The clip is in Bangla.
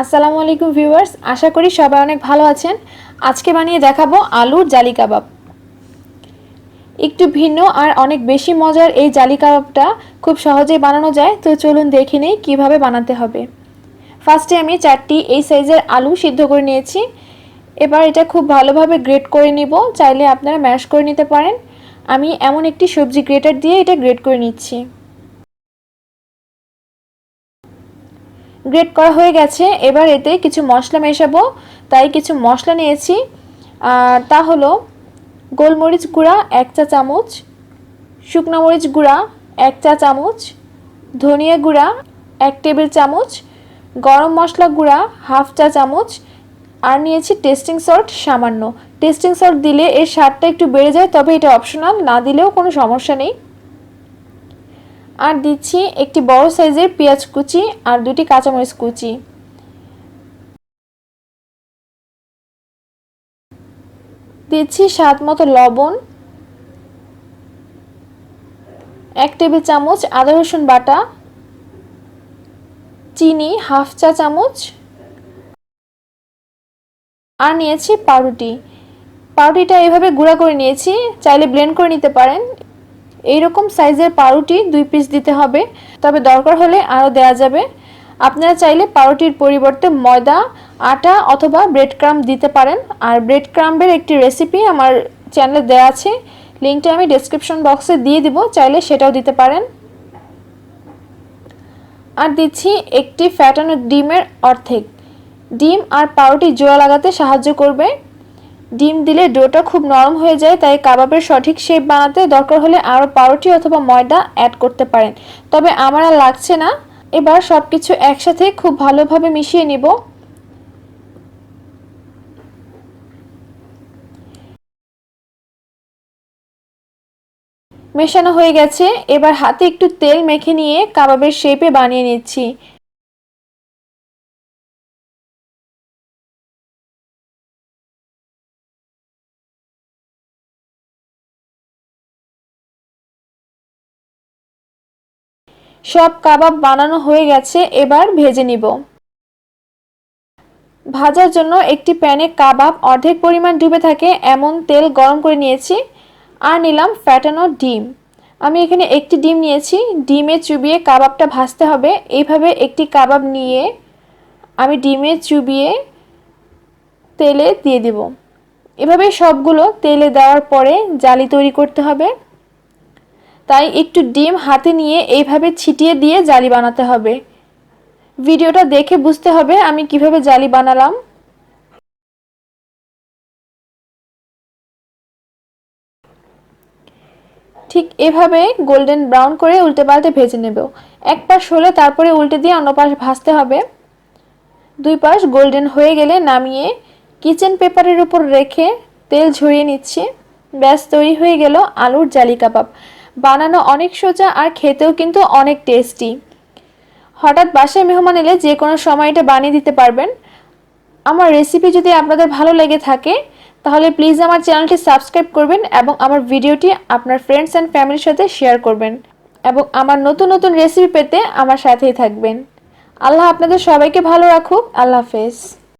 আসসালামু আলাইকুম ভিউয়ার্স, আশা করি সবাই অনেক ভালো আছেন। আজকে বানিয়ে দেখাবো আলুর জালি কাবাব। একটু ভিন্ন আর অনেক বেশি মজার এই জালি কাবাবটা খুব সহজেই বানানো যায়, তো চলুন দেখে নেই কীভাবে বানাতে হবে। ফার্স্টে আমি চারটি এই সাইজের আলু সিদ্ধ করে নিয়েছি। এবার এটা খুব ভালোভাবে গ্রেট করে নিব, চাইলে আপনারা ম্যাশ করে নিতে পারেন। আমি এমন একটি সবজি গ্রেটার দিয়ে এটা গ্রেট করে নিচ্ছি। গ্রেট করা হয়ে গেছে। এবার এতে কিছু মশলা মেশাবো। তাই কিছু মশলা নিয়েছি। তা হলো গোলমরিচ গুঁড়া এক চা চামচ, শুকনো মরিচ গুঁড়া এক চা চামচ, ধনিয়া গুঁড়া এক টেবিল চামচ, গরম মশলা গুঁড়া হাফ চা চামচ, আর নিয়েছি টেস্টিং সল্ট সামান্য। টেস্টিং সল্ট দিলে এর স্বাদটা একটু বেড়ে যায়, তবে এটা অপশনাল, না দিলেও কোনো সমস্যা নেই। আর দিচ্ছি একটি বড় সাইজের পেঁয়াজ কুচি আর দুটি কাঁচামরিচ কুচি। দিচ্ছি স্বাদ মতো লবণ, এক টেবিল চামচ আদা রসুন বাটা, চিনি হাফ চা চামচ, আর নিয়েছি পাউরুটি। পাউরুটিটা এভাবে গুঁড়া করে নিয়েছি, চাইলে ব্লেন্ড করে নিতে পারেন। এইরকম সাইজের পাউরুটি দুই পিস দিতে হবে। তবে দরকার হলে আরও দেওয়া যাবে। আপনারা চাইলে পাউরুটির পরিবর্তে ময়দা, আটা অথবা ব্রেড ক্রাম্ব দিতে পারেন। আর ব্রেড ক্রাম্বের একটি রেসিপি আমার চ্যানেলে দেওয়া আছে। লিঙ্কটা আমি ডেসক্রিপশন বক্সে দিয়ে দিব, চাইলে সেটাও দিতে পারেন। আর দিচ্ছি একটি ফ্যাটানো ডিমের অর্ধেক। ডিম আর পাউরুটি জোড়া লাগাতে সাহায্য করবে। ডিম দিলে ডোটা খুব নরম হয়ে যায়, তাই কাবাবের সঠিক শেপ বানাতে দরকার হলে আরও পাউরুটি অথবা ময়দা অ্যাড করতে পারেন। তবে আমার আর লাগছে না। এবার সব কিছু একসাথে খুব ভালোভাবে মিশিয়ে নিব। মেশানো হয়ে গেছে। এবার হাতে একটু তেল মেখে নিয়ে কাবাবের শেপে বানিয়ে নিচ্ছি। সব কাবাব বানানো হয়ে গেছে, এবার ভেজে নিব। ভাজার জন্য একটি প্যানে কাবাব অর্ধেক পরিমাণ ডুবে থাকে, এমন তেল গরম করে নিয়েছি, আর নিলাম ফ্যাটানো ডিম। আমি এখানে একটি ডিম নিয়েছি, ডিমে চুবিয়ে কাবাবটা ভাজতে হবে। এইভাবে একটি কাবাব নিয়ে আমি ডিমে চুবিয়ে তেলে দিয়ে দেব। এভাবে সবগুলো তেলে দেওয়ার পরে জালি তৈরি করতে হবে। তাই একটু ডিম হাতে নিয়ে এইভাবে ছিটিয়ে দিয়ে জালি বানাতে হবে। ভিডিওটা দেখে বুঝতে হবে আমি কীভাবে জালি বানালাম। ঠিক এভাবে গোল্ডেন ব্রাউন করে উল্টে পাল্টে ভেজে নেব। এক পাশ হলে তারপরে উল্টে দিয়ে অন্য পাশ ভাজতে হবে। দুই পাশ গোল্ডেন হয়ে গেলে নামিয়ে কিচেন পেপারের উপর রেখে তেল ঝরিয়ে নিচ্ছি। ব্যাস, তৈরি হয়ে গেল আলুর জালি কাবাব। বানানো অনেক সোজা আর খেতেও কিন্তু অনেক টেস্টি হঠাৎ বাসায় মেহমান এলে যে কোনো সময় এটা বানিয়ে দিতে পারবেন। আমার রেসিপি যদি আপনাদের ভালো লেগে থাকে, তাহলে প্লিজ আমার চ্যানেলটি সাবস্ক্রাইব করবেন এবং আমার ভিডিওটি আপনার ফ্রেন্ডস অ্যান্ড ফ্যামিলির সাথে শেয়ার করবেন এবং আমার নতুন নতুন রেসিপি পেতে আমার সাথেই থাকবেন। আল্লাহ আপনাদের সবাইকে ভালো রাখুক। আল্লাহ হাফেজ।